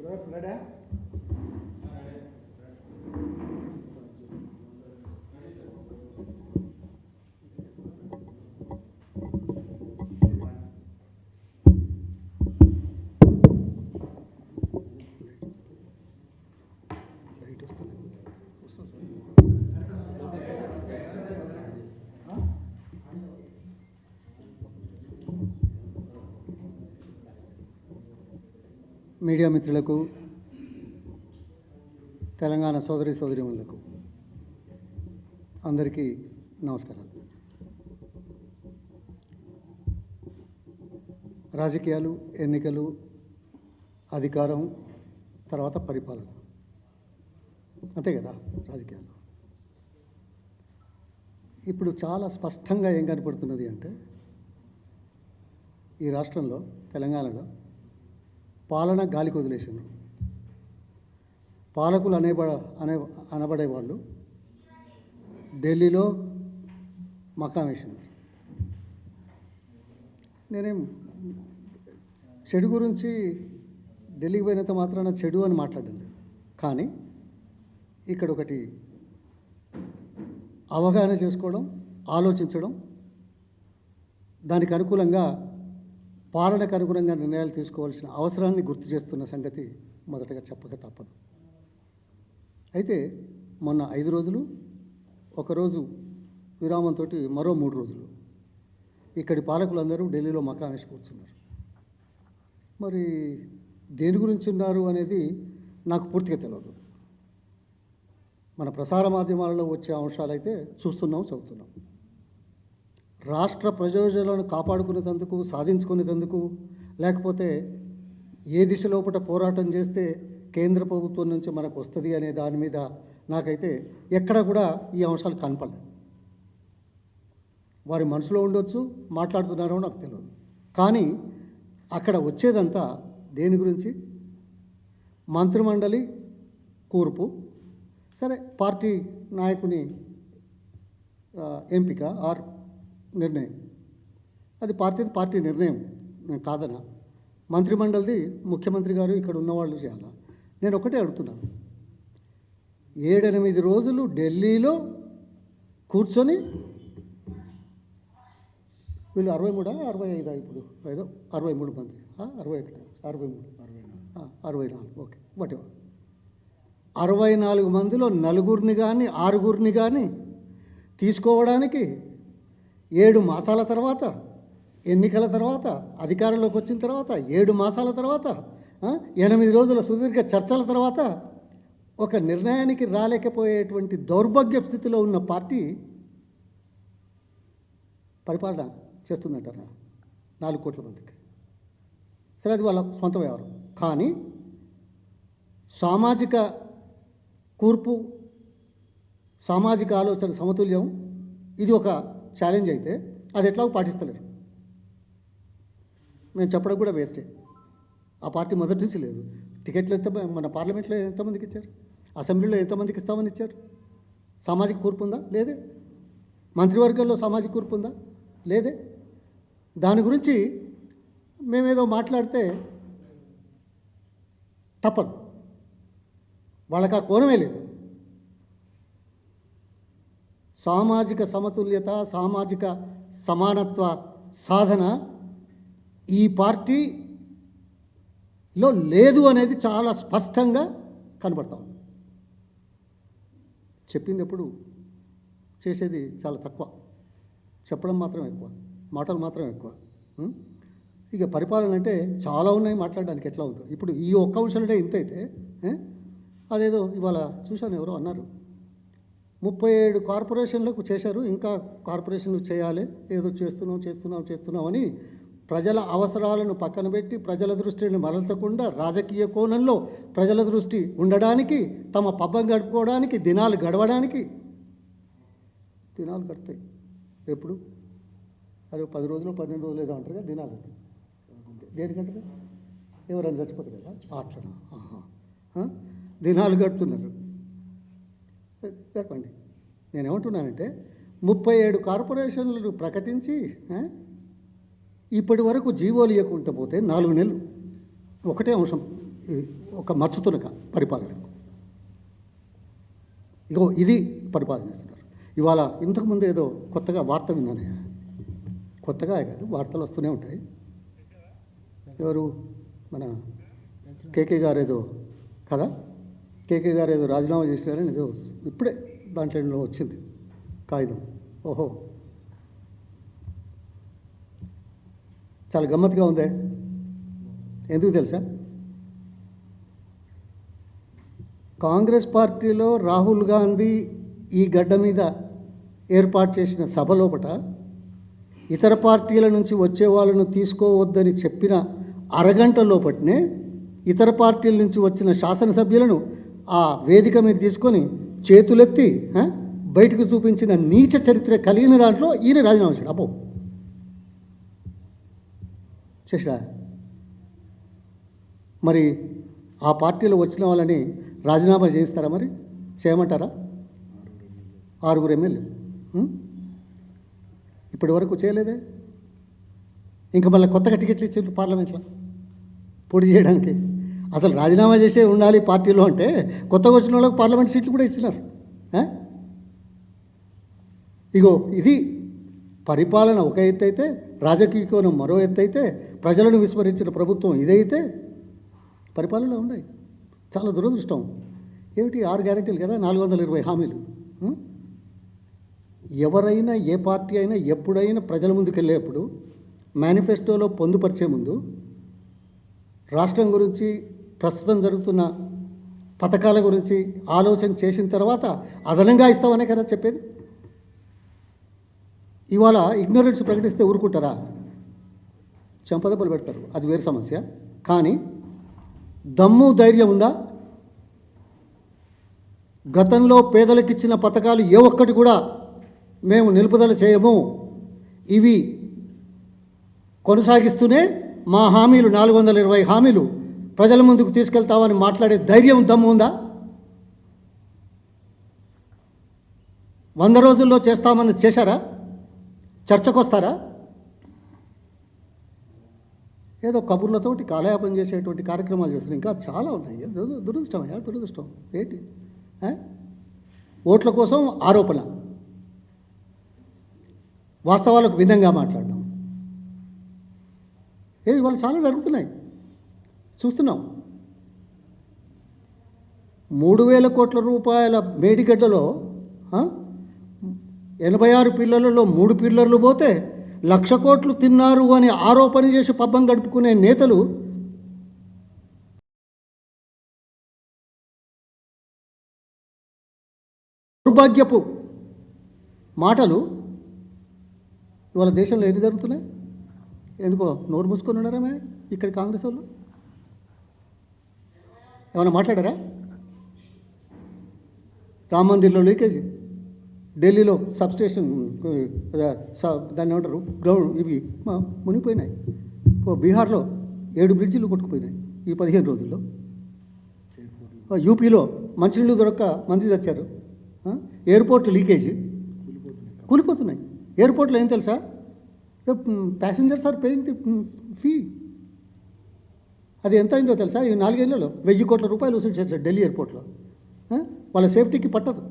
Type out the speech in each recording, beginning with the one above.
Brothers ready media మిత్రులకు తెలంగాణ సోదరి సోదరిమణులకు అందరికీ నమస్కారం రాజకీయాలు ఎన్నికలు అధికారం తర్వాత పరిపాలన. అంతే కదా రాజకీయాలు. ఇప్పుడు చాలా స్పష్టంగా ఏం కనపడుతున్నది అంటే ఈ రాష్ట్రంలో తెలంగాణలో పాలన గాలికి వదిలేసింది పాలకులు అనేబడ అనే అనబడే వాళ్ళు ఢిల్లీలో మకాం వేసింది నేనేం చెడు గురించి ఢిల్లీకి పోయినంత మాత్రాన చెడు అని మాట్లాడింది కానీ ఇక్కడ ఒకటి అవగాహన చేసుకోవడం ఆలోచించడం దానికి అనుకూలంగా పాలనకు అనుగుణంగా నిర్ణయాలు తీసుకోవాల్సిన అవసరాన్ని గుర్తు చేస్తున్న సంగతి మొదటగా చెప్పక తప్పదు. అయితే మొన్న ఐదు రోజులు ఒకరోజు విరామంతో మరో మూడు రోజులు ఇక్కడి పాలకులందరూ ఢిల్లీలో మకానేసి కూర్చున్నారు. మరి దేని గురించి ఉన్నారు అనేది నాకు పూర్తిగా తెలియదు మన ప్రసార మాధ్యమాలలో వచ్చే అంశాలైతే చూస్తున్నాం చదువుతున్నాం. రాష్ట్ర ప్రయోజనాలను కాపాడుకునేందుకు సాధించుకునేందుకు లేకపోతే ఏ దిశలోపట పోరాటం చేస్తే కేంద్ర ప్రభుత్వం నుంచి మనకు వస్తుంది అనే దాని మీద నాకైతే ఎక్కడ కూడా ఈ అంశాలు కనపడలేదు వారి మనసులో ఉండొచ్చు మాట్లాడుతున్నారో నాకు తెలియదు కానీ అక్కడ వచ్చేదంతా దేని గురించి? మంత్రిమండలి కూర్పు. సరే పార్టీ నాయకుని ఎంపిక ఆర్ నిర్ణయం. అది పార్టీది పార్టీ నిర్ణయం. నేను కాదనా? మంత్రిమండలిది ముఖ్యమంత్రి గారు ఇక్కడ ఉన్నవాళ్ళు చేయాల? నేను ఒకటే అడుగుతున్నాను ఏడెనిమిది రోజులు ఢిల్లీలో కూర్చొని వీళ్ళు అరవై మూడా? అరవై ఐదా ఇప్పుడు? ఏదో అరవై మూడు మంది. అరవై ఒకటి. అరవై మూడు. అరవై నాలుగు. ఓకే. వాట్ అరవై నాలుగు మందిలో నలుగురిని కానీ ఆరుగురిని కానీ తీసుకోవడానికి ఏడు మాసాల తర్వాత ఎన్నికల తర్వాత అధికారంలోకి వచ్చిన తర్వాత ఏడు మాసాల తర్వాత ఎనిమిది రోజుల సుదీర్ఘ చర్చల తర్వాత ఒక నిర్ణయానికి రాలేకపోయేటువంటి దౌర్భాగ్య స్థితిలో ఉన్న పార్టీ పరిపాలన చేస్తుందంటారా? నాలుగు కోట్ల మందికి. సరే అది వాళ్ళ సొంత వ్యవహారం కానీ సామాజిక కూర్పు సామాజిక ఆలోచన సమతుల్యం ఇది ఒక ఛాలెంజ్ అయితే అది ఎట్లాగో పాటిస్తలేరు మేము చెప్పడం కూడా వేస్టే ఆ పార్టీ మొదటి నుంచి లేదు. టికెట్లు ఎంత మన పార్లమెంట్లో ఎంతమందికి ఇచ్చారు? అసెంబ్లీలో ఎంతమందికి ఇస్తామని ఇచ్చారు? సామాజిక కూర్పు ఉందా? లేదే. మంత్రివర్గంలో సామాజిక కూర్పు ఉందా? లేదే. దాని గురించి మేమేదో మాట్లాడితే తప్పదు. వాళ్ళకి ఆ కోణమే లేదు. సామాజిక సమతుల్యత సామాజిక సమానత్వ సాధన ఈ పార్టీలో లేదు అనేది చాలా స్పష్టంగా కనబడతా ఉంది. చెప్పింది ఎప్పుడు చేసేది చాలా తక్కువ. చెప్పడం మాత్రం ఎక్కువ. మాటలు మాత్రం ఎక్కువ. ఇక పరిపాలన అంటే చాలా ఉన్నాయి మాట్లాడడానికి ఎట్లా ఉందో. ఇప్పుడు ఈ ఒక్క అంశంలో ఇంత అయితే అదేదో ఇవాళ చూశాను ఎవరో అన్నారు. ముప్పై ఏడు కార్పొరేషన్లకు చేశారు. ఇంకా కార్పొరేషన్లు చేయాలి. ఏదో చేస్తున్నాం చేస్తున్నాం చేస్తున్నామని ప్రజల అవసరాలను పక్కన పెట్టి ప్రజల దృష్టిని మరల్చకుండా రాజకీయ కోణంలో ప్రజల దృష్టి ఉండడానికి తమ పబ్బం గడుపుకోవడానికి దినాలు గడవడానికి దినాలు గడతాయి. ఎప్పుడు? అదే పది రోజులు పన్నెండు రోజులు ఏదో అంటారు కదా దినాలు దేనికంటారు? ఎవరైనా చచ్చిపోతారు కదా? ఆటలు దినాలు గడుపుతున్నారు. చెప్పండి. నేనేమంటున్నానంటే ముప్పై ఏడు కార్పొరేషన్లు ప్రకటించి ఇప్పటి వరకు జీవోలు ఇవ్వకుండా పోతే నాలుగు నెలలు. ఒకటే అంశం ఇది ఒక మచ్చుతునక పరిపాలనకు ఇగో ఇది పరిపాలన చేస్తున్నారు. ఇవాళ ఇంతకుముందు ఏదో కొత్తగా వార్త విన్నానయ్యా కొత్తగా కాదు వార్తలు వస్తూనే ఉంటాయి. ఎవరు? మన కేకే గారు ఏదో కదా? కేకే గారు ఏదో రాజీనామా చేసినారని ఏదో ఇప్పుడే దాంట్లో వచ్చింది కాగితం. ఓహో. చాలా గమ్మత్తుగా ఉందే? ఎందుకు తెలుసా? కాంగ్రెస్ పార్టీలో రాహుల్ గాంధీ ఈ గడ్డ మీద ఏర్పాటు చేసిన సభ లోపట ఇతర పార్టీల నుంచి వచ్చే వాళ్ళను తీసుకోవద్దని చెప్పిన అరగంట లోపటినే ఇతర పార్టీల నుంచి వచ్చిన శాసనసభ్యులను ఆ వేదిక మీద తీసుకొని చేతులెత్తి బయటకు చూపించిన నీచ చరిత్ర కలిగిన దాంట్లో ఈయన రాజీనామా చేశాడు. అపో చేశాడా మరి ఆ పార్టీలో వచ్చిన వాళ్ళని రాజీనామా చేయిస్తారా మరి? చేయమంటారా? ఆరుగురు ఎమ్మెల్యే. ఇప్పటి వరకు చేయలేదే? ఇంకా మళ్ళీ కొత్తగా టికెట్లు ఇచ్చారు పార్లమెంట్లో. పోటీ చేయడానికి. అసలు రాజీనామా చేసే ఉండాలి పార్టీలో అంటే కొత్తగా వచ్చిన వాళ్ళకి పార్లమెంట్ సీట్లు కూడా ఇచ్చినారు. ఇగో ఇది పరిపాలన ఒక ఎత్తు అయితే రాజకీయ కోణం మరో ఎత్తు అయితే ప్రజలను విస్మరించిన ప్రభుత్వం ఇదైతే పరిపాలన ఉన్నాయి. చాలా దురదృష్టం. ఏమిటి ఆరు గ్యారెంటీలు కదా నాలుగు వందల ఇరవై హామీలు? ఎవరైనా ఏ పార్టీ అయినా ఎప్పుడైనా ప్రజల ముందుకు వెళ్ళేప్పుడు మేనిఫెస్టోలో పొందుపరిచే ముందు రాష్ట్రం గురించి ప్రస్తుతం జరుగుతున్న పథకాల గురించి ఆలోచన చేసిన తర్వాత అదనంగా ఇస్తామనే కదా చెప్పేది? ఇవాళ ఇగ్నోరెన్స్ ప్రకటిస్తే ఊరుకుంటారా? చెంపదెబ్బలు పెడతారు. అది వేరే సమస్య. కానీ దమ్ము ధైర్యం ఉందా? గతంలో పేదలకు ఇచ్చిన పథకాలు ఏ ఒక్కటి కూడా మేము నిలుపుదల చేయము. ఇవి కొనసాగిస్తూనే మా హామీలు నాలుగు వందల ఇరవై హామీలు ప్రజల ముందుకు తీసుకెళ్తామని మాట్లాడే ధైర్యం దమ్ము ఉందా? వంద రోజుల్లో చేస్తామని చేశారా? చర్చకొస్తారా? ఏదో కబుర్లతోటి కాలయాపన చేసేటువంటి కార్యక్రమాలు చేస్తారు. ఇంకా చాలా ఉన్నాయి. దురదృష్టం అయ్యా దురదృష్టం. ఏంటి? ఓట్ల కోసం ఆరోపణ. వాస్తవాలకు భిన్నంగా మాట్లాడడం. ఏ ఇవాళ చాలా జరుగుతున్నాయి. చూస్తున్నాం. మూడు వేల కోట్ల రూపాయల మేడిగడ్డలో ఎనభై ఆరు పిల్లలలో మూడు పిల్లర్లు పోతే లక్ష కోట్లు తిన్నారు అని ఆరోపణ చేసి పబ్బం గడుపుకునే నేతలు దౌర్భాగ్యపు మాటలు ఇవాళ దేశంలో ఎన్ని జరుగుతున్నాయి? ఎందుకో నోరు మూసుకొని ఉన్నారామే ఇక్కడ కాంగ్రెస్ వాళ్ళు? ఏమైనా మాట్లాడారా? రామ మందిర్లో లీకేజ్? ఢిల్లీలో సబ్స్టేషన్ దాన్ని ఏమంటారు? గ్రౌండ్ ఇవి మునిగిపోయినాయి. ఓ బీహార్లో ఏడు బ్రిడ్జిలు కొట్టుకుపోయినాయి ఈ పదిహేను రోజుల్లో. యూపీలో మంచినీళ్ళు దొరక్క మంది తెచ్చారు ఎయిర్పోర్ట్ లీకేజ్. కూలిపోతున్నాయి. ఎయిర్పోర్ట్లో ఏం తెలుసా? Passengers are paying the fee. అది ఎంత అయిందో తెలుసా? ఈ నాలుగేళ్ళలో వెయ్యి కోట్ల రూపాయలు వసూలు చేశారు ఢిల్లీ ఎయిర్పోర్ట్లో. వాళ్ళ సేఫ్టీకి పట్టదు.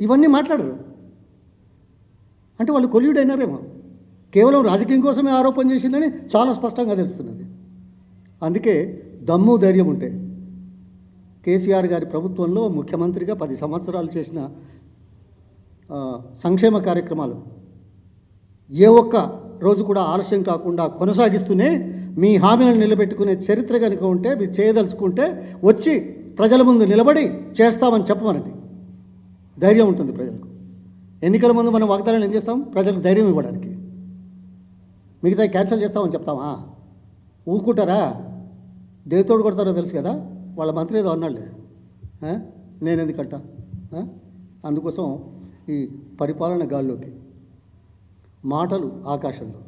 ఇవన్నీ మాట్లాడరు. అంటే వాళ్ళు కొల్యూడ్ అయినారేమో కేవలం రాజకీయం కోసమే ఆరోపణ చేసిందని చాలా స్పష్టంగా తెలుస్తున్నది. అందుకే దమ్ము ధైర్యం ఉంటే కేసీఆర్ గారి ప్రభుత్వంలో ముఖ్యమంత్రిగా పది సంవత్సరాలు చేసిన సంక్షేమ కార్యక్రమాలు ఏ ఒక్క రోజు కూడా ఆలస్యం కాకుండా కొనసాగిస్తూనే మీ హామీలను నిలబెట్టుకునే చరిత్ర కనుక ఉంటే మీరు చేయదలుచుకుంటే వచ్చి ప్రజల ముందు నిలబడి చేస్తామని చెప్పమనండి. ధైర్యం ఉంటుంది ప్రజలకు. ఎన్నికల ముందు మనం వాగ్దానాలు ఏం చేస్తాం? ప్రజలకు ధైర్యం ఇవ్వడానికి. మిగతా క్యాన్సిల్ చేస్తామని చెప్తామా? ఊరుకుంటారా? దేవతోడు కొడతారో తెలుసు కదా? వాళ్ళ మంత్రి ఏదో అన్నాడులే. నేను ఎందుకంట అందుకోసం ఈ పరిపాలన గాల్లోకి. మాటలు ఆకాశంలో.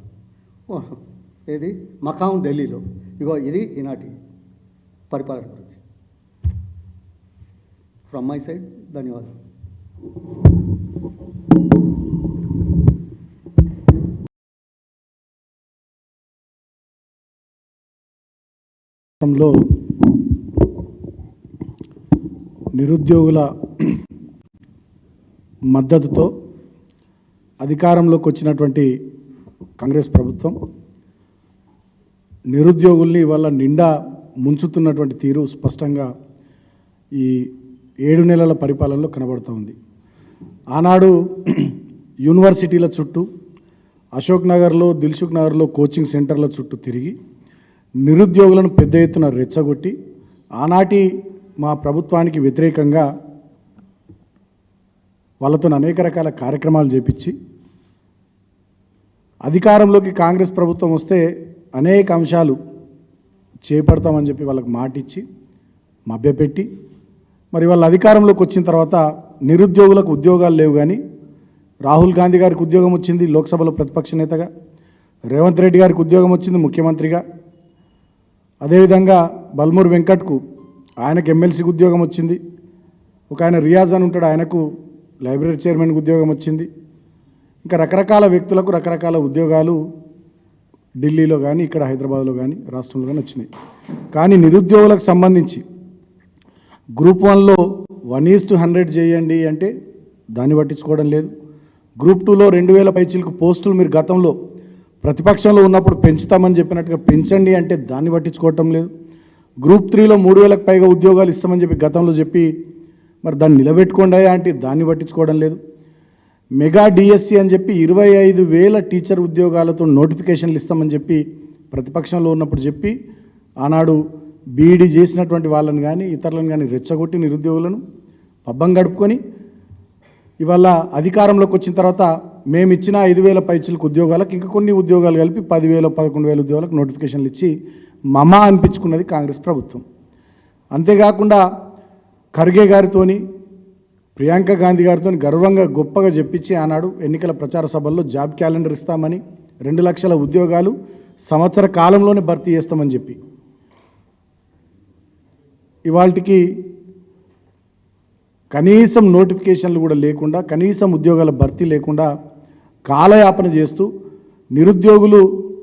ఏది? మకాం ఢిల్లీలో. ఇగో ఇది ఈనాటి పరిపాలన గురించి. ఫ్రమ్ మై సైడ్ ధన్యవాదాలు. లో నిరుద్యోగుల మద్దతుతో అధికారంలోకి వచ్చినటువంటి కాంగ్రెస్ ప్రభుత్వం నిరుద్యోగుల్ని ఇవాళ నిండా ముంచుతున్నటువంటి తీరు స్పష్టంగా ఈ ఏడు నెలల పరిపాలనలో కనబడుతూ ఉంది. ఆనాడు యూనివర్సిటీల చుట్టూ అశోక్ నగర్లో దిల్సుఖ్ నగర్లో కోచింగ్ సెంటర్ల చుట్టూ తిరిగి నిరుద్యోగులను పెద్ద ఎత్తున రెచ్చగొట్టి ఆనాటి మా ప్రభుత్వానికి వ్యతిరేకంగా వాళ్ళతో అనేక రకాల కార్యక్రమాలు చేపించి అధికారంలోకి కాంగ్రెస్ ప్రభుత్వం వస్తే అనేక అంశాలు చేపడతామని చెప్పి వాళ్ళకి మాటిచ్చి మభ్యపెట్టి మరి వాళ్ళ అధికారంలోకి వచ్చిన తర్వాత నిరుద్యోగులకు ఉద్యోగాలు లేవు కానీ రాహుల్ గాంధీ గారికి ఉద్యోగం వచ్చింది లోక్సభలో ప్రతిపక్ష నేతగా రేవంత్ రెడ్డి గారికి ఉద్యోగం వచ్చింది ముఖ్యమంత్రిగా. అదేవిధంగా బల్మూర్ వెంకట్కు ఆయనకు ఎమ్మెల్సీకి ఉద్యోగం వచ్చింది. ఒక ఆయన రియాజ్ అని ఉంటాడు ఆయనకు లైబ్రరీ చైర్మన్కి ఉద్యోగం వచ్చింది. ఇంకా రకరకాల వ్యక్తులకు రకరకాల ఉద్యోగాలు ఢిల్లీలో కానీ ఇక్కడ హైదరాబాద్లో కానీ రాష్ట్రంలో కానీ వచ్చినాయి. కానీ నిరుద్యోగులకు సంబంధించి గ్రూప్ వన్లో వన్ ఈస్ టు హండ్రెడ్ చేయండి అంటే దాన్ని పట్టించుకోవడం లేదు. గ్రూప్ టూలో రెండు వేల పైచీలకు పోస్టులు మీరు గతంలో ప్రతిపక్షంలో ఉన్నప్పుడు పెంచుతామని చెప్పినట్టుగా పెంచండి అంటే దాన్ని పట్టించుకోవటం లేదు. గ్రూప్ త్రీలో మూడు వేలకు పైగా ఉద్యోగాలు ఇస్తామని చెప్పి గతంలో చెప్పి మరి దాన్ని నిలబెట్టుకోండి అంటే దాన్ని పట్టించుకోవడం లేదు. మెగా డిఎస్సి అని చెప్పి ఇరవై ఐదు వేల టీచర్ ఉద్యోగాలతో నోటిఫికేషన్లు ఇస్తామని చెప్పి ప్రతిపక్షంలో ఉన్నప్పుడు చెప్పి ఆనాడు బీఈడీ చేసినటువంటి వాళ్ళని కానీ ఇతరులను కానీ రెచ్చగొట్టి నిరుద్యోగులను పబ్బం గడుపుకొని ఇవాళ అధికారంలోకి వచ్చిన తర్వాత మేము ఇచ్చిన ఐదు వేల పైచులకు ఉద్యోగాలకు ఇంకా కొన్ని ఉద్యోగాలు కలిపి పదివేల పదకొండు వేల ఉద్యోగాలకు నోటిఫికేషన్లు ఇచ్చి మమ అనిపించుకున్నది కాంగ్రెస్ ప్రభుత్వం. అంతేకాకుండా ఖర్గే గారితోని ప్రియాంక గాంధీ గారితో గర్వంగా గొప్పగా చెప్పించి ఆనాడు ఎన్నికల ప్రచార సభల్లో జాబ్ క్యాలెండర్ ఇస్తామని రెండు లక్షల ఉద్యోగాలు సంవత్సర కాలంలోనే భర్తీ చేస్తామని చెప్పి. ఇవాళకి కనీసం నోటిఫికేషన్లు కూడా లేకుండా కనీసం ఉద్యోగాల భర్తీ లేకుండా కాలయాపన చేస్తూ నిరుద్యోగులు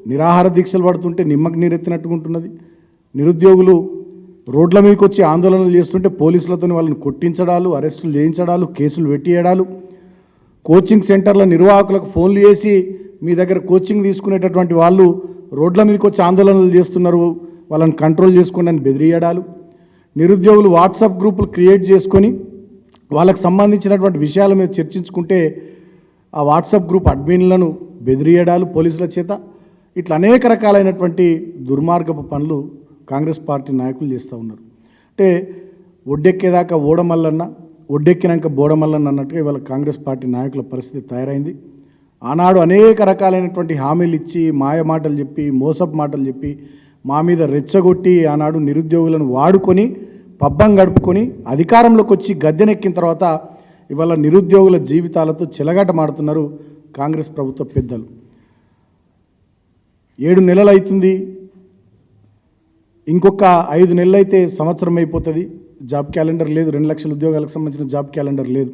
నిరాహార దీక్షలు పడుతుంటే నిమ్మకు నీరెత్తినట్టుకుంటున్నది నిరుద్యోగులు రోడ్ల మీదకి వచ్చి ఆందోళనలు చేస్తుంటే పోలీసులతో వాళ్ళని కొట్టించడాలు అరెస్టులు చేయించడాలు కేసులు పెట్టియడాలు కోచింగ్ సెంటర్ల నిర్వాహకులకు ఫోన్లు చేసి మీ దగ్గర కోచింగ్ తీసుకునేటటువంటి వాళ్ళు రోడ్ల మీదకి వచ్చి ఆందోళనలు చేస్తున్నారు వాళ్ళని కంట్రోల్ చేసుకోండి అని బెదిరియడాలు నిరుద్యోగులు వాట్సాప్ గ్రూపులు క్రియేట్ చేసుకొని వాళ్ళకు సంబంధించినటువంటి విషయాల మీద చర్చించుకుంటే ఆ వాట్సాప్ గ్రూప్ అడ్మిన్లను బెదిరియడాలు పోలీసుల చేత. ఇట్లా అనేక రకాలైనటువంటి దుర్మార్గపు పనులు కాంగ్రెస్ పార్టీ నాయకులు చేస్తూ ఉన్నారు. అంటే ఒడ్డెక్కేదాకా ఓడమల్లన్న ఒడ్డెక్కినాక బోడమల్లన్న అన్నట్టుగా ఇవాళ కాంగ్రెస్ పార్టీ నాయకుల పరిస్థితి తయారైంది. ఆనాడు అనేక రకాలైనటువంటి హామీలు ఇచ్చి మాయ మాటలు చెప్పి మోసపు మాటలు చెప్పి మా మీద రెచ్చగొట్టి ఆనాడు నిరుద్యోగులను వాడుకొని పబ్బం గడుపుకొని అధికారంలోకి వచ్చి గద్దెనెక్కిన తర్వాత ఇవాళ నిరుద్యోగుల జీవితాలతో చెలగాటమాడుతున్నారు కాంగ్రెస్ ప్రభుత్వ పెద్దలు. ఏడు నెలలు అవుతుంది ఇంకొక ఐదు నెలలు అయితే సంవత్సరం అయిపోతుంది. జాబ్ క్యాలెండర్ లేదు. రెండు లక్షల ఉద్యోగాలకు సంబంధించిన జాబ్ క్యాలెండర్ లేదు.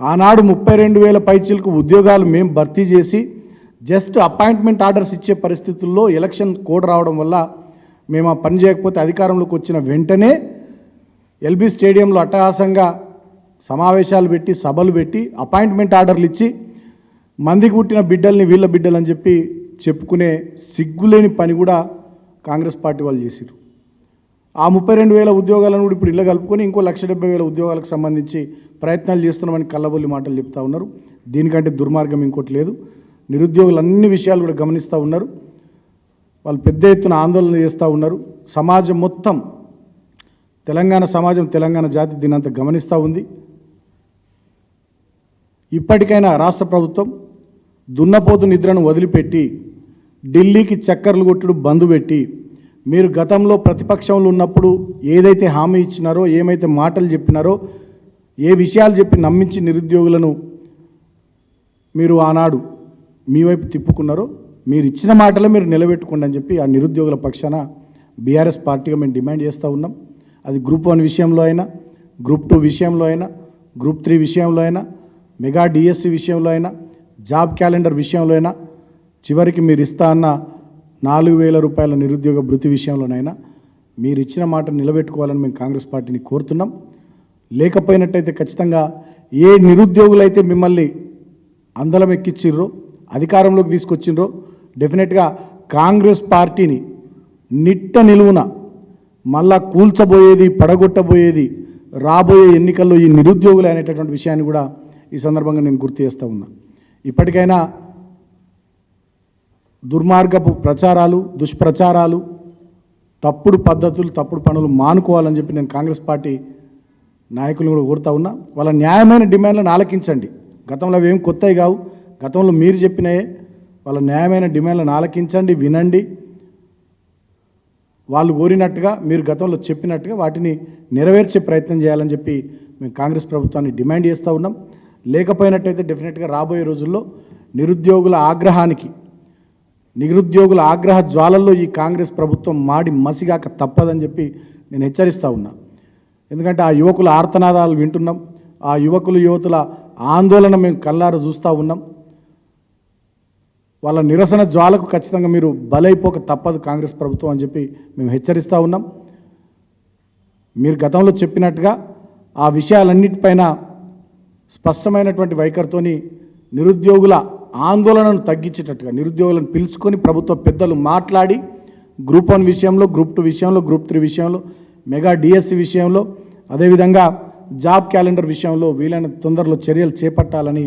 ఆనాడు ముప్పై రెండు వేల పైచీలకు ఉద్యోగాలు మేము భర్తీ చేసి జస్ట్ అపాయింట్మెంట్ ఆర్డర్స్ ఇచ్చే పరిస్థితుల్లో ఎలక్షన్ కోడ్ రావడం వల్ల మేము ఆ పని చేయకపోతే అధికారంలోకి వచ్చిన వెంటనే ఎల్బీ స్టేడియంలో అట్టహాసంగా సమావేశాలు పెట్టి సభలు పెట్టి అపాయింట్మెంట్ ఆర్డర్లు ఇచ్చి మందికి పుట్టిన బిడ్డల్ని వీళ్ళ బిడ్డలని చెప్పి చెప్పుకునే సిగ్గులేని పని కూడా కాంగ్రెస్ పార్టీ వాళ్ళు చేసిరు ఆ ముప్పై రెండు వేల ఉద్యోగాలను కూడా ఇప్పుడు ఇళ్ళ కలుపుకొని ఇంకో లక్ష డెబ్బై వేల ఉద్యోగాలకు సంబంధించి ప్రయత్నాలు చేస్తున్నామని కళ్ళబొల్లి మాటలు చెప్తా ఉన్నారు. దీనికంటే దుర్మార్గం ఇంకోటి లేదు. నిరుద్యోగులు అన్ని విషయాలు కూడా గమనిస్తూ ఉన్నారు. వాళ్ళు పెద్ద ఎత్తున ఆందోళన చేస్తూ ఉన్నారు. సమాజం మొత్తం తెలంగాణ సమాజం తెలంగాణ జాతి దీనంతా గమనిస్తూ ఉంది. ఇప్పటికైనా రాష్ట్ర ప్రభుత్వం దున్నపోతు నిద్రను వదిలిపెట్టి ఢిల్లీకి చక్కర్లు కొట్టుడు బంద్ పెట్టి మీరు గతంలో ప్రతిపక్షంలో ఉన్నప్పుడు ఏదైతే హామీ ఇచ్చినారో ఏమైతే మాటలు చెప్పినారో ఏ విషయాలు చెప్పి నమ్మించి నిరుద్యోగులను మీరు ఆనాడు మీ వైపు తిప్పుకున్నారో మీరు ఇచ్చిన మాటలే మీరు నిలబెట్టుకోండి అని చెప్పి ఆ నిరుద్యోగుల పక్షాన బీఆర్ఎస్ పార్టీగా మేము డిమాండ్ చేస్తూ ఉన్నాం. అది గ్రూప్ వన్ విషయంలో అయినా గ్రూప్ టూ విషయంలో అయినా గ్రూప్ త్రీ విషయంలో అయినా మెగా డిఎస్సి విషయంలో అయినా జాబ్ క్యాలెండర్ విషయంలో అయినా చివరికి మీరు ఇస్తా అన్న నాలుగు వేల రూపాయల నిరుద్యోగ భృతి విషయంలోనైనా మీరు ఇచ్చిన మాట నిలబెట్టుకోవాలని మేము కాంగ్రెస్ పార్టీని కోరుతున్నాం. లేకపోయినట్టయితే ఖచ్చితంగా ఏ నిరుద్యోగులైతే మిమ్మల్ని అందలం ఎక్కిచ్చిర్రో అధికారంలోకి తీసుకొచ్చిండ్రో డెఫినెట్గా కాంగ్రెస్ పార్టీని నిట్ట నిలువున మళ్ళా కూల్చబోయేది పడగొట్టబోయేది రాబోయే ఎన్నికల్లో ఈ నిరుద్యోగులు అనేటటువంటి విషయాన్ని కూడా ఈ సందర్భంగా నేను గుర్తు చేస్తూ ఉన్నా. ఇప్పటికైనా దుర్మార్గపు ప్రచారాలు దుష్ప్రచారాలు తప్పుడు పద్ధతులు తప్పుడు పనులు మానుకోవాలని చెప్పి నేను కాంగ్రెస్ పార్టీ నాయకులు కూడా కోరుతా ఉన్నా. వాళ్ళ న్యాయమైన డిమాండ్లను ఆలకించండి. గతంలో అవి ఏం కొత్తవి కావు. గతంలో మీరు చెప్పినాయే. వాళ్ళ న్యాయమైన డిమాండ్లను ఆలకించండి వినండి. వాళ్ళు కోరినట్టుగా మీరు గతంలో చెప్పినట్టుగా వాటిని నెరవేర్చే ప్రయత్నం చేయాలని చెప్పి మేము కాంగ్రెస్ ప్రభుత్వాన్ని డిమాండ్ చేస్తూ ఉన్నాం. లేకపోయినట్టయితే డెఫినెట్గా రాబోయే రోజుల్లో నిరుద్యోగుల ఆగ్రహానికి నిరుద్యోగుల ఆగ్రహ జ్వాలల్లో ఈ కాంగ్రెస్ ప్రభుత్వం మాడి మసిగాక తప్పదని చెప్పి నేను హెచ్చరిస్తూ ఉన్నా. ఎందుకంటే ఆ యువకుల ఆర్తనాదాలు వింటున్నాం. ఆ యువకులు యువతుల ఆందోళన మేము కల్లారు చూస్తూ ఉన్నాం. వాళ్ళ నిరసన జ్వాలకు ఖచ్చితంగా మీరు బలైపోక తప్పదు కాంగ్రెస్ ప్రభుత్వం అని చెప్పి మేము హెచ్చరిస్తూ ఉన్నాం. మీరు గతంలో చెప్పినట్టుగా ఆ విషయాలన్నిటిపైన స్పష్టమైనటువంటి వైఖరితోని నిరుద్యోగుల ఆందోళనను తగ్గించేటట్టుగా నిరుద్యోగులను పిలుచుకొని ప్రభుత్వ పెద్దలు మాట్లాడి గ్రూప్ వన్ విషయంలో గ్రూప్ టూ విషయంలో గ్రూప్ త్రీ విషయంలో మెగా డిఎస్సి విషయంలో అదేవిధంగా జాబ్ క్యాలెండర్ విషయంలో వీలైన తొందరలో చర్యలు చేపట్టాలని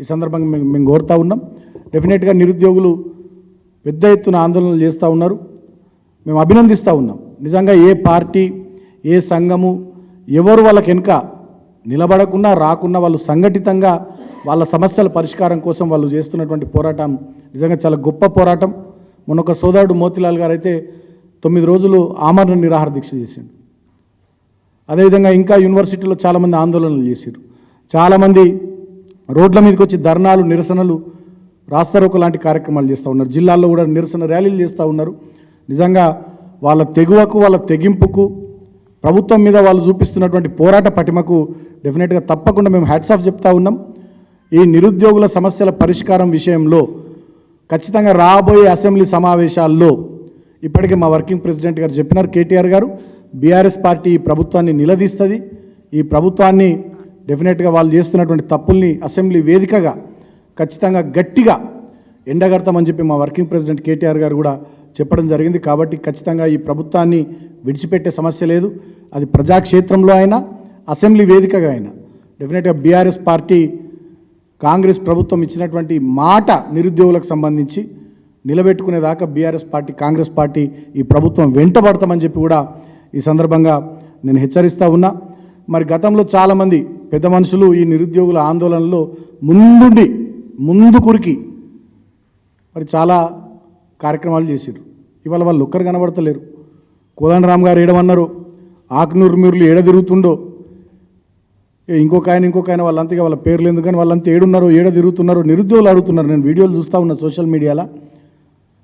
ఈ సందర్భంగా మేము మేము కోరుతా ఉన్నాం. డెఫినెట్గా నిరుద్యోగులు పెద్ద ఎత్తున ఆందోళనలు చేస్తూ ఉన్నారు. మేము అభినందిస్తూ ఉన్నాం. నిజంగా ఏ పార్టీ ఏ సంఘము ఎవరు వాళ్ళకి వెనుక నిలబడకుండా రాకుండా వాళ్ళు సంఘటితంగా వాళ్ళ సమస్యల పరిష్కారం కోసం వాళ్ళు చేస్తున్నటువంటి పోరాటం నిజంగా చాలా గొప్ప పోరాటం. మొన్న ఒక సోదరుడు మోతిలాల్ గారు అయితే తొమ్మిది రోజులు ఆమరణ నిరాహార దీక్ష చేసిండు. అదేవిధంగా ఇంకా యూనివర్సిటీలో చాలామంది ఆందోళనలు చేశారు చాలామంది రోడ్ల మీదకి వచ్చి ధర్నాలు నిరసనలు రాస్తారోక లాంటి కార్యక్రమాలు చేస్తూ ఉన్నారు. జిల్లాల్లో కూడా నిరసన ర్యాలీలు చేస్తూ ఉన్నారు. నిజంగా వాళ్ళ తెగువకు వాళ్ళ తెగింపుకు ప్రభుత్వం మీద వాళ్ళు చూపిస్తున్నటువంటి పోరాట పటిమకు డెఫినెట్గా తప్పకుండా మేము హ్యాట్స్ ఆఫ్ చెప్తా ఉన్నాం. ఈ నిరుద్యోగుల సమస్యల పరిష్కారం విషయంలో ఖచ్చితంగా రాబోయే అసెంబ్లీ సమావేశాల్లో ఇప్పటికే మా వర్కింగ్ ప్రెసిడెంట్ గారు చెప్పినారు కేటీఆర్ గారు. బీఆర్ఎస్ పార్టీ ఈ ప్రభుత్వాన్ని నిలదీస్తుంది. ఈ ప్రభుత్వాన్ని డెఫినెట్గా వాళ్ళు చేస్తున్నటువంటి తప్పుల్ని అసెంబ్లీ వేదికగా ఖచ్చితంగా గట్టిగా ఎండగడతామని చెప్పి మా వర్కింగ్ ప్రెసిడెంట్ కేటీఆర్ గారు కూడా చెప్పడం జరిగింది. కాబట్టి ఖచ్చితంగా ఈ ప్రభుత్వాన్ని విడిచిపెట్టే సమస్య లేదు. అది ప్రజాక్షేత్రంలో అయినా అసెంబ్లీ వేదికగా అయినా. డెఫినెట్గా బీఆర్ఎస్ పార్టీ కాంగ్రెస్ ప్రభుత్వం ఇచ్చినటువంటి మాట నిరుద్యోగులకు సంబంధించి నిలబెట్టుకునేదాకా బీఆర్ఎస్ పార్టీ కాంగ్రెస్ పార్టీ ఈ ప్రభుత్వం వెంటబడతామని చెప్పి కూడా ఈ సందర్భంగా నేను హెచ్చరిస్తూ ఉన్నా. మరి గతంలో చాలామంది పెద్ద మనుషులు ఈ నిరుద్యోగుల ఆందోళనలో ముందుండి ముందు కురికి మరి చాలా కార్యక్రమాలు చేశారు ఇవాళ వాళ్ళు ఒక్కరు కనబడతలేరు. కోదండరామ్ గారు ఏడమన్నారు ఆకునూరు మీరులు ఏడ తిరుగుతుండో ఇంకొక ఆయన ఇంకొక ఆయన వాళ్ళంతా వాళ్ళ పేర్లు ఎందుకని వాళ్ళంతా ఏడున్నారో ఏడ తిరుగుతున్నారో నిరుద్యోగులు అడుగుతున్నారు. నేను వీడియోలు చూస్తూ ఉన్నా సోషల్ మీడియాలో.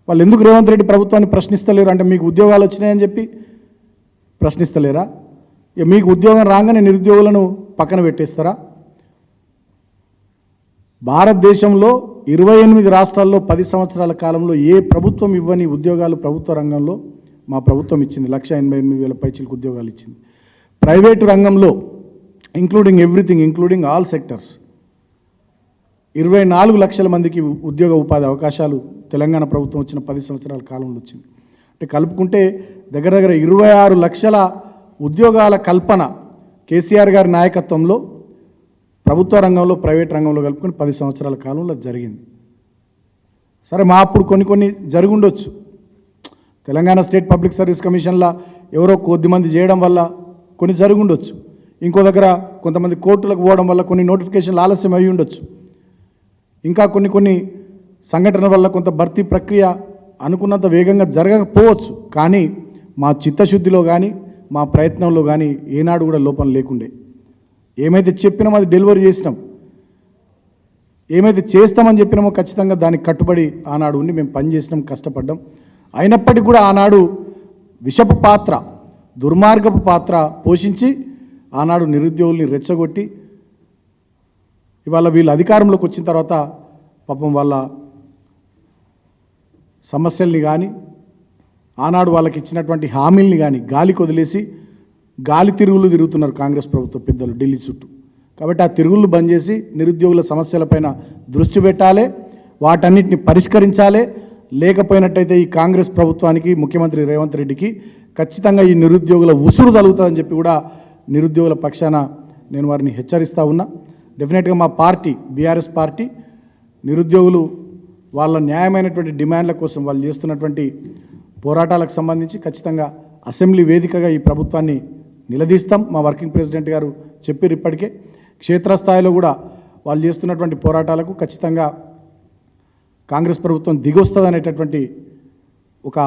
వాళ్ళు ఎందుకు రేవంత్ రెడ్డి ప్రభుత్వాన్ని ప్రశ్నిస్తలేరు? అంటే మీకు ఉద్యోగాలు వచ్చినాయని చెప్పి ప్రశ్నిస్తలేరా? ఇక మీకు ఉద్యోగం రాగానే నిరుద్యోగులను పక్కన పెట్టేస్తారా? భారతదేశంలో ఇరవై ఎనిమిది రాష్ట్రాల్లో పది సంవత్సరాల కాలంలో ఏ ప్రభుత్వం ఇవ్వని ఉద్యోగాలు ప్రభుత్వ రంగంలో మా ప్రభుత్వం ఇచ్చింది. లక్ష ఎనభై ఎనిమిది వేల పైచీలకు ఉద్యోగాలు ఇచ్చింది. ప్రైవేటు రంగంలో including everything including all sectors ఇరవై నాలుగు లక్షల మందికి ఉద్యోగ ఉపాధి అవకాశాలు తెలంగాణ ప్రభుత్వం వచ్చిన పది సంవత్సరాల కాలంలో వచ్చింది. అంటే కలుపుకుంటే దగ్గర దగ్గర ఇరవై ఆరు లక్షల ఉద్యోగాల కల్పన కేసీఆర్ గారి నాయకత్వంలో ప్రభుత్వ రంగంలో ప్రైవేట్ రంగంలో కలుపుకొని పది సంవత్సరాల కాలంలో జరిగింది. సరే మా అప్పుడు కొన్ని కొన్ని జరుగుండొచ్చు. తెలంగాణ స్టేట్ పబ్లిక్ సర్వీస్ కమిషన్లో ఎవరో కొద్దిమంది చేయడం వల్ల కొన్ని జరుగుండొచ్చు. ఇంకో దగ్గర కొంతమంది కోర్టులకు పోవడం వల్ల కొన్ని నోటిఫికేషన్లు ఆలస్యం అయి ఉండొచ్చు. ఇంకా కొన్ని కొన్ని సంఘటనల వల్ల కొంత భర్తీ ప్రక్రియ అనుకున్నంత వేగంగా జరగకపోవచ్చు. కానీ మా చిత్తశుద్ధిలో కానీ మా ప్రయత్నంలో కానీ ఏనాడు కూడా లోపం లేకుండే. ఏమైతే చెప్పినామో అది డెలివరీ చేసినాం. ఏమైతే చేస్తామని చెప్పినామో ఖచ్చితంగా దానికి కట్టుబడి ఆనాడు ఉండి మేము పనిచేసినాం కష్టపడ్డాం. అయినప్పటికీ కూడా ఆనాడు విషపు పాత్ర దుర్మార్గపు పాత్ర పోషించి ఆనాడు నిరుద్యోగుల్ని రెచ్చగొట్టి ఇవాళ వీళ్ళు అధికారంలోకి వచ్చిన తర్వాత పాపం వాళ్ళ సమస్యల్ని కానీ ఆనాడు వాళ్ళకి ఇచ్చినటువంటి హామీల్ని కానీ గాలికి వదిలేసి గాలి తిరుగులు తిరుగుతున్నారు కాంగ్రెస్ ప్రభుత్వ పెద్దలు ఢిల్లీ చుట్టూ. కాబట్టి ఆ తిరుగుళ్ళు బంద్ చేసి నిరుద్యోగుల సమస్యలపైన దృష్టి పెట్టాలి వాటన్నిటిని పరిష్కరించాలి. లేకపోయినట్టయితే ఈ కాంగ్రెస్ ప్రభుత్వానికి ముఖ్యమంత్రి రేవంత్ రెడ్డికి ఖచ్చితంగా ఈ నిరుద్యోగుల ఉసురు తగులుతుందని చెప్పి కూడా నిరుద్యోగుల పక్షాన నేను వారిని హెచ్చరిస్తూ ఉన్నా. డెఫినెట్గా మా పార్టీ బీఆర్ఎస్ పార్టీ నిరుద్యోగులు వాళ్ళ న్యాయమైనటువంటి డిమాండ్ల కోసం వాళ్ళు చేస్తున్నటువంటి పోరాటాలకు సంబంధించి ఖచ్చితంగా అసెంబ్లీ వేదికగా ఈ ప్రభుత్వాన్ని నిలదీస్తాం మా వర్కింగ్ ప్రెసిడెంట్ గారు చెప్పారు ఇప్పటికే. క్షేత్రస్థాయిలో కూడా వాళ్ళు చేస్తున్నటువంటి పోరాటాలకు ఖచ్చితంగా కాంగ్రెస్ ప్రభుత్వం దిగొస్తుంది అనేటటువంటి ఒక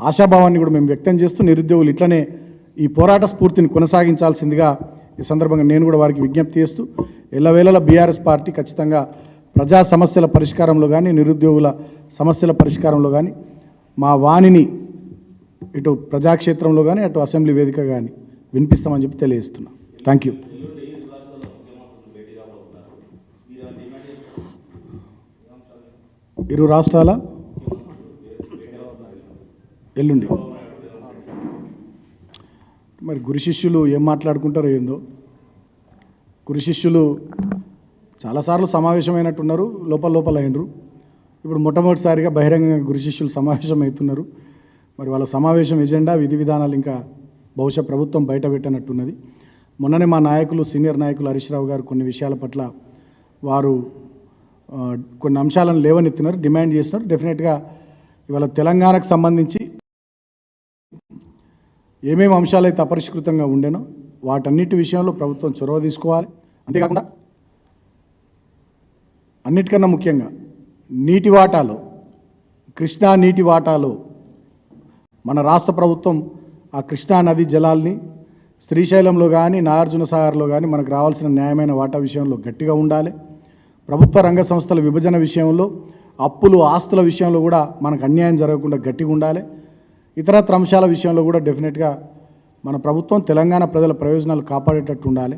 ఆశాభావాన్ని కూడా మేము వ్యక్తం చేస్తూ నిరుద్యోగులు ఇట్లనే ఈ పోరాట స్ఫూర్తిని కొనసాగించాల్సిందిగా ఈ సందర్భంగా నేను కూడా వారికి విజ్ఞప్తి చేస్తూ ఎల్లవేళలా బీఆర్ఎస్ పార్టీ ఖచ్చితంగా ప్రజా సమస్యల పరిష్కారంలో కానీ నిరుద్యోగుల సమస్యల పరిష్కారంలో కానీ మా వాణిని ఇటు ప్రజాక్షేత్రంలో కానీ అటు అసెంబ్లీ వేదిక కానీ వినిపిస్తామని చెప్పి తెలియజేస్తున్నా. థ్యాంక్ యూ ఇరు రాష్ట్రాల ఎల్లుండి. మరి గురు శిష్యులు ఏం మాట్లాడుకుంటారో ఏందో. గురు శిష్యులు చాలాసార్లు సమావేశమైనట్టున్నారు లోపల లోపల అయినరు. ఇప్పుడు మొట్టమొదటిసారిగా బహిరంగంగా గురు శిష్యులు సమావేశం అవుతున్నారు మరి వాళ్ళ సమావేశం ఎజెండా విధి విధానాలు ఇంకా బహుశా ప్రభుత్వం బయట పెట్టనట్టున్నది. మొన్ననే మా నాయకులు సీనియర్ నాయకులు హరీష్ రావు గారు కొన్ని విషయాల పట్ల వారు కొన్ని అంశాలను లేవనెత్తినారు డిమాండ్ చేస్తున్నారు డెఫినెట్గా ఇవాళ తెలంగాణకు సంబంధించి ఏమేమి అంశాలైతే అపరిష్కృతంగా ఉండేనో వాటన్నిటి విషయంలో ప్రభుత్వం చొరవ తీసుకోవాలి. అంతేకాకుండా అన్నిటికన్నా ముఖ్యంగా నీటి వాటాలో కృష్ణా నీటి వాటాలో మన రాష్ట్ర ప్రభుత్వం ఆ కృష్ణా నది జలాల్ని శ్రీశైలంలో కానీ నాగార్జున సాగర్లో కానీ మనకు రావాల్సిన న్యాయమైన వాటా విషయంలో గట్టిగా ఉండాలి. ప్రభుత్వ రంగ సంస్థల విభజన విషయంలో అప్పులు ఆస్తుల విషయంలో కూడా మనకు అన్యాయం జరగకుండా గట్టిగా ఉండాలి. ఇతరత్ర అంశాల విషయంలో కూడా డెఫినెట్గా మన ప్రభుత్వం తెలంగాణ ప్రజల ప్రయోజనాలు కాపాడేటట్టు ఉండాలి.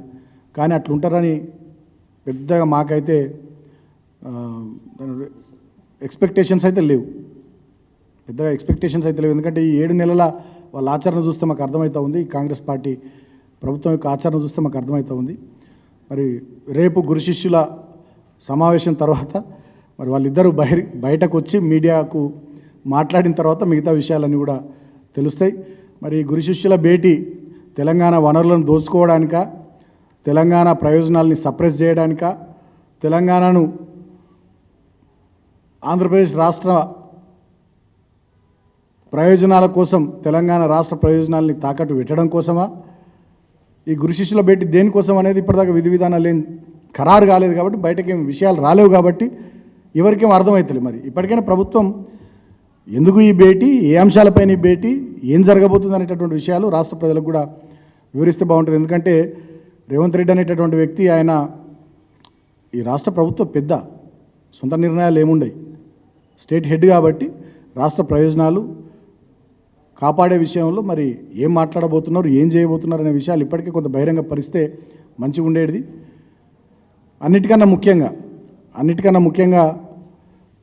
కానీ అట్లుంటారని పెద్దగా మాకైతే ఎక్స్పెక్టేషన్స్ అయితే లేవు. పెద్దగా ఎక్స్పెక్టేషన్స్ అయితే లేవు. ఎందుకంటే ఈ ఏడు నెలల వాళ్ళ ఆచరణ చూస్తే మాకు అర్థమవుతా ఉంది. కాంగ్రెస్ పార్టీ ప్రభుత్వం యొక్క ఆచరణ చూస్తే మాకు అర్థమవుతా ఉంది. మరి రేపు గురు శిష్యుల సమావేశం తర్వాత మరి వాళ్ళిద్దరూ బహిర్ బయటకు వచ్చి మీడియాకు మాట్లాడిన తర్వాత మిగతా విషయాలన్నీ కూడా తెలుస్తాయి. మరి ఈ గురు శిష్యుల భేటీ తెలంగాణ వనరులను దోచుకోవడానిక తెలంగాణ ప్రయోజనాల్ని సప్రెస్ చేయడానిక తెలంగాణను ఆంధ్రప్రదేశ్ రాష్ట్ర ప్రయోజనాల కోసం తెలంగాణ రాష్ట్ర ప్రయోజనాల్ని తాకట్టు పెట్టడం కోసమా? ఈ గురు శిష్యుల భేటీ దేనికోసం అనేది ఇప్పటిదాకా విధి విధానాలు ఏం ఖరారు కాలేదు కాబట్టి బయటకేం విషయాలు రాలేవు కాబట్టి ఎవరికేం అర్థమవుతుంది మరి ఇప్పటికైనా ప్రభుత్వం ఎందుకు ఈ భేటీ? ఏ అంశాలపైన ఈ భేటీ? ఏం జరగబోతుంది అనేటటువంటి విషయాలు రాష్ట్ర ప్రజలకు కూడా వివరిస్తే బాగుంటుంది. ఎందుకంటే రేవంత్ రెడ్డి అనేటటువంటి వ్యక్తి ఆయన ఈ రాష్ట్ర ప్రభుత్వ పెద్ద సొంత నిర్ణయాలు ఏముండయి. స్టేట్ హెడ్ కాబట్టి రాష్ట్ర ప్రయోజనాలు కాపాడే విషయంలో మరి ఏం మాట్లాడబోతున్నారు ఏం చేయబోతున్నారు అనే విషయాలు ఇప్పటికే కొంత బహిరంగ పరిస్తే మంచిగా ఉండేది అన్నిటికన్నా ముఖ్యంగా అన్నిటికన్నా ముఖ్యంగా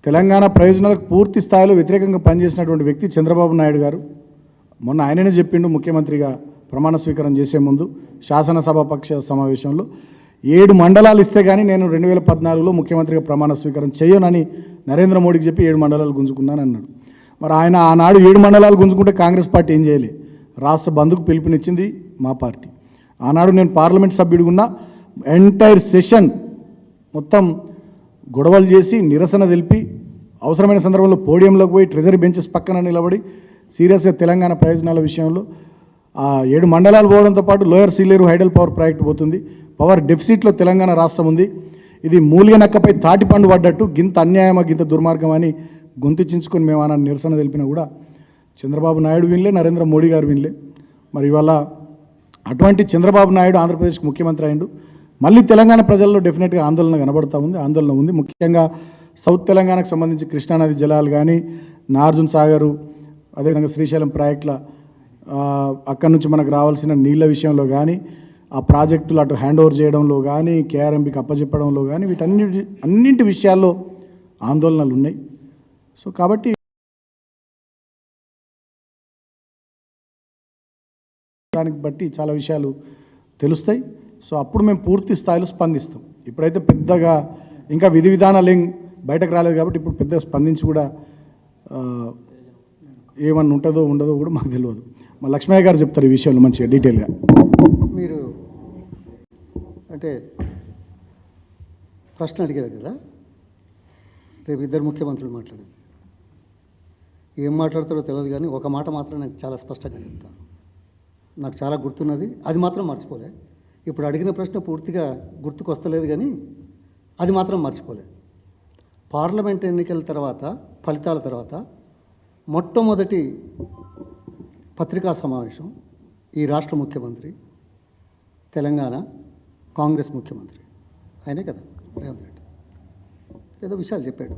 తెలంగాణ ప్రయోజనాలకు పూర్తి స్థాయిలో వ్యతిరేకంగా పనిచేసినటువంటి వ్యక్తి చంద్రబాబు నాయుడు గారు. మొన్న ఆయననే చెప్పిండు ముఖ్యమంత్రిగా ప్రమాణ స్వీకారం చేసే ముందు శాసనసభ పక్ష సమావేశంలో. ఏడు మండలాలు ఇస్తే కానీ నేను రెండు వేల పద్నాలుగులో ముఖ్యమంత్రిగా ప్రమాణ స్వీకారం చేయనని నరేంద్ర మోడీకి చెప్పి ఏడు మండలాలు గుంజుకున్నాను అన్నాడు. మరి ఆయన ఆనాడు ఏడు మండలాలు గుంజుకుంటే కాంగ్రెస్ పార్టీ ఏం చేయలే? రాష్ట్ర బంధుకు పిలుపునిచ్చింది మా పార్టీ. ఆనాడు నేను పార్లమెంట్ సభ్యుడిగా ఉన్న ఎంటైర్ సెషన్ మొత్తం గొడవలు చేసి నిరసన తెలిపి అవసరమైన సందర్భంలో పోడియంలోకి పోయి ట్రెజరీ బెంచెస్ పక్కన నిలబడి సీరియస్గా తెలంగాణ ప్రయోజనాల విషయంలో ఆ ఏడు మండలాలు పోవడంతో పాటు lower Sileru hydel power project పోతుంది. పవర్ డెఫిసిట్లో తెలంగాణ రాష్ట్రం ఉంది. ఇది మూలిగ నక్కపై తాటిపండు పడ్డట్టు గింత అన్యాయమా గింత దుర్మార్గం అని గొంతిచ్చించుకొని మేము అన్న నిరసన తెలిపినా కూడా చంద్రబాబు నాయుడు వినలే నరేంద్ర మోడీ గారు వినలే. మరి ఇవాళ అటువంటి చంద్రబాబు నాయుడు ఆంధ్రప్రదేశ్కి ముఖ్యమంత్రి అయిండు. మళ్ళీ తెలంగాణ ప్రజల్లో డెఫినెట్గా ఆందోళన కనబడతా ఉంది ఆందోళన ఉంది. ముఖ్యంగా సౌత్ తెలంగాణకు సంబంధించి కృష్ణానది జలాలు కానీ నార్జున్ సాగరు అదేవిధంగా శ్రీశైలం ప్రాజెక్టుల అక్కడి నుంచి మనకు రావాల్సిన నీళ్ళ విషయంలో కానీ ఆ ప్రాజెక్టులు అటు హ్యాండ్ ఓవర్ చేయడంలో కానీ కేఆర్ఎంపీకి అప్పచెప్పడంలో కానీ వీటన్నిటి అన్నింటి విషయాల్లో ఆందోళనలు ఉన్నాయి. సో కాబట్టి దానికి బట్టి చాలా విషయాలు తెలుస్తాయి. సో అప్పుడు మేము పూర్తి స్థాయిలో స్పందిస్తాం. ఇప్పుడైతే పెద్దగా ఇంకా విధి విధానాలు ఏం బయటకు రాలేదు కాబట్టి ఇప్పుడు పెద్దగా స్పందించి కూడా ఏమన్నా ఉంటుందో ఉండదో కూడా మాకు తెలియదు. మా లక్ష్మయ్య గారు చెప్తారు ఈ విషయంలో మంచిగా డీటెయిల్గా. మీరు అంటే ప్రశ్న అడిగారు కదా? రేపు ఇద్దరు ముఖ్యమంత్రులు మాట్లాడింది ఏం మాట్లాడతారో తెలియదు కానీ ఒక మాట మాత్రం నాకు చాలా స్పష్టంగా చెప్తాను. నాకు చాలా గుర్తున్నది. అది మాత్రం మర్చిపోలే. ఇప్పుడు అడిగిన ప్రశ్న పూర్తిగా గుర్తుకొస్తలేదు కానీ అది మాత్రం మర్చిపోలేదు పార్లమెంట్ ఎన్నికల తర్వాత ఫలితాల తర్వాత మొట్టమొదటి పత్రికా సమావేశం ఈ రాష్ట్ర ముఖ్యమంత్రి తెలంగాణ కాంగ్రెస్ ముఖ్యమంత్రి ఆయనే కదా రేవంత్ రెడ్డి. ఏదో విషయాలు చెప్పాడు.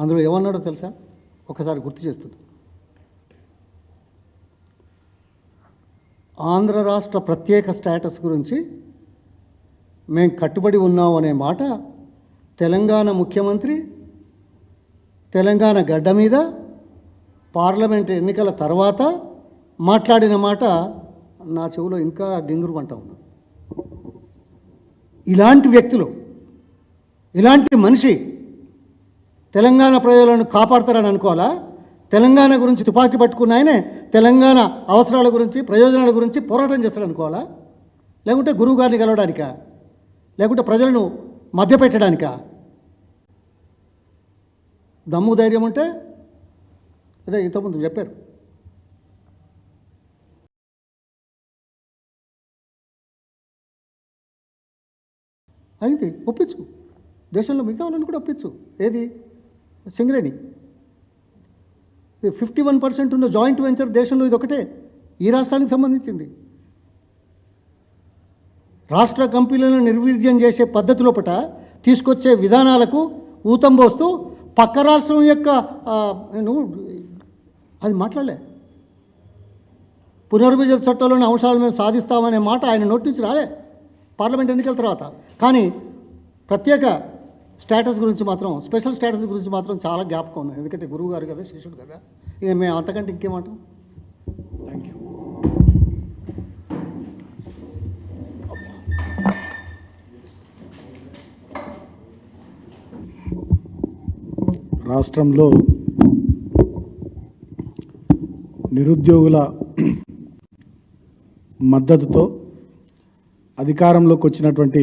అందులో ఏమన్నాడో తెలుసా? ఒకసారి గుర్తు చేస్తున్నా ఆంధ్ర రాష్ట్ర ప్రత్యేక స్టేటస్ గురించి మేం కట్టుబడి ఉన్నాం అనే మాట తెలంగాణ ముఖ్యమంత్రి తెలంగాణ గడ్డ మీద పార్లమెంట్ ఎన్నికల తర్వాత మాట్లాడిన మాట నా చెవిలో ఇంకా గింగురు పంట ఉంది. ఇలాంటి వ్యక్తులు ఇలాంటి మనిషి తెలంగాణ ప్రజలను కాపాడతారని అనుకోవాలా? తెలంగాణ గురించి తుపాకీ పట్టుకున్న ఆయనే తెలంగాణ అవసరాల గురించి ప్రయోజనాల గురించి పోరాటం చేస్తాడు అనుకోవాలా లేకుంటే గురువు గారిని కలవడానికా? లేకుంటే ప్రజలను మభ్యపెట్టడానికా? దమ్ము ధైర్యం ఉంటే అదే ఇంతకుముందు చెప్పారు. అయింది ఒప్పించు. దేశంలో మిగతా వాళ్ళని కూడా ఒప్పించు. ఏది? సింగరేణి. ఫిఫ్టీ వన్ పర్సెంట్ ఉన్న జాయింట్ వెంచర్ దేశంలో ఇది ఒకటే. ఈ రాష్ట్రానికి సంబంధించింది. రాష్ట్ర కంపెనీలను నిర్వీర్యం చేసే పద్ధతి లోపట తీసుకొచ్చే విధానాలకు ఊతం పోస్తూ పక్క రాష్ట్రం యొక్క నేను అది మాట్లాడలే. పునర్విభజన చట్టంలోని అంశాల మీద సాధిస్తామనే మాట ఆయన నోటి నుంచి రాలే. పార్లమెంట్ ఎన్నికల తర్వాత. కానీ ప్రత్యేక స్టేటస్ గురించి మాత్రం స్పెషల్ స్టేటస్ గురించి మాత్రం చాలా జ్ఞాపకం ఉన్నాయి ఎందుకంటే గురువు గారు కదా శిష్యుడు కదా. ఇక మేము అంతకంటే ఇంకేమంటాం? థ్యాంక్ యూ రాష్ట్రంలో నిరుద్యోగుల మద్దతుతో అధికారంలోకి వచ్చినటువంటి